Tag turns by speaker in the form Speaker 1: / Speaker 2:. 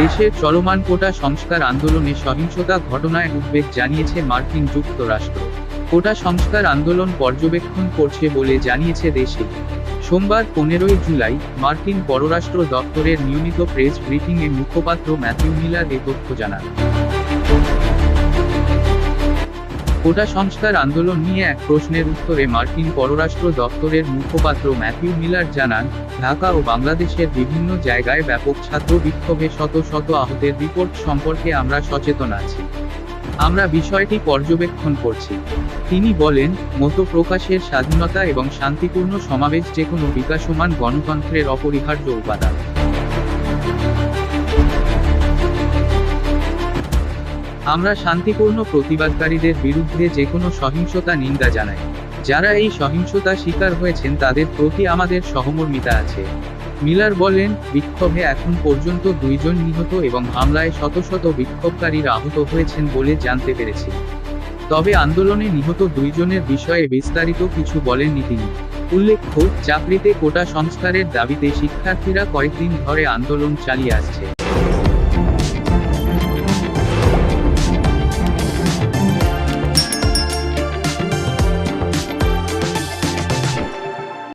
Speaker 1: দেশের চলমান কোটা সংস্কার আন্দোলনে সহিংসতা ঘটনায় উদ্বেগ জানিয়েছে মার্কিন যুক্তরাষ্ট্র কোটা সংস্কার আন্দোলন পর্যবেক্ষণ করছে বলে জানিয়েছে দেশে সোমবার পনেরোই জুলাই মার্কিন পররাষ্ট্র দপ্তরের নিয়মিত প্রেস ব্রিফিংয়ের মুখপাত্র ম্যাথিউ মিলার এ তথ্য জানান কোটা সংস্কার আন্দোলন নিয়ে এক প্রশ্নের উত্তরে মার্কিন পররাষ্ট্র দপ্তরের মুখপাত্র ম্যাথিউ মিলার জানান ঢাকা ও বাংলাদেশের বিভিন্ন জায়গায় ব্যাপক ছাত্র বিক্ষোভে শত শত আহতের রিপোর্ট সম্পর্কে আমরা সচেতন আছি আমরা বিষয়টি পর্যবেক্ষণ করছি তিনি বলেন মত প্রকাশের স্বাধীনতা এবং শান্তিপূর্ণ সমাবেশ যে কোনো বিকাশমান গণতন্ত্রের অপরিহার্য উপাদান আমরা শান্তিপূর্ণ প্রতিবাদকারীদের বিরুদ্ধে যে কোনো সহিংসতা নিন্দা জানাই যারা এই সহিংসতা শিকার হয়েছেন তাদের প্রতি আমাদের সহমর্মিতা আছে মিলার বলেন বিক্ষোভে এখন পর্যন্ত দুইজন নিহত এবং হামলায় শত শত বিক্ষোভকারীর আহত হয়েছেন বলে জানতে পেরেছি তবে আন্দোলনে নিহত দুইজনের বিষয়ে বিস্তারিত কিছু বলেননি তিনি উল্লেখ্য চাকরিতে কোটা সংস্কারের দাবিতে শিক্ষার্থীরা কয়েকদিন ধরে আন্দোলন চালিয়ে আসছে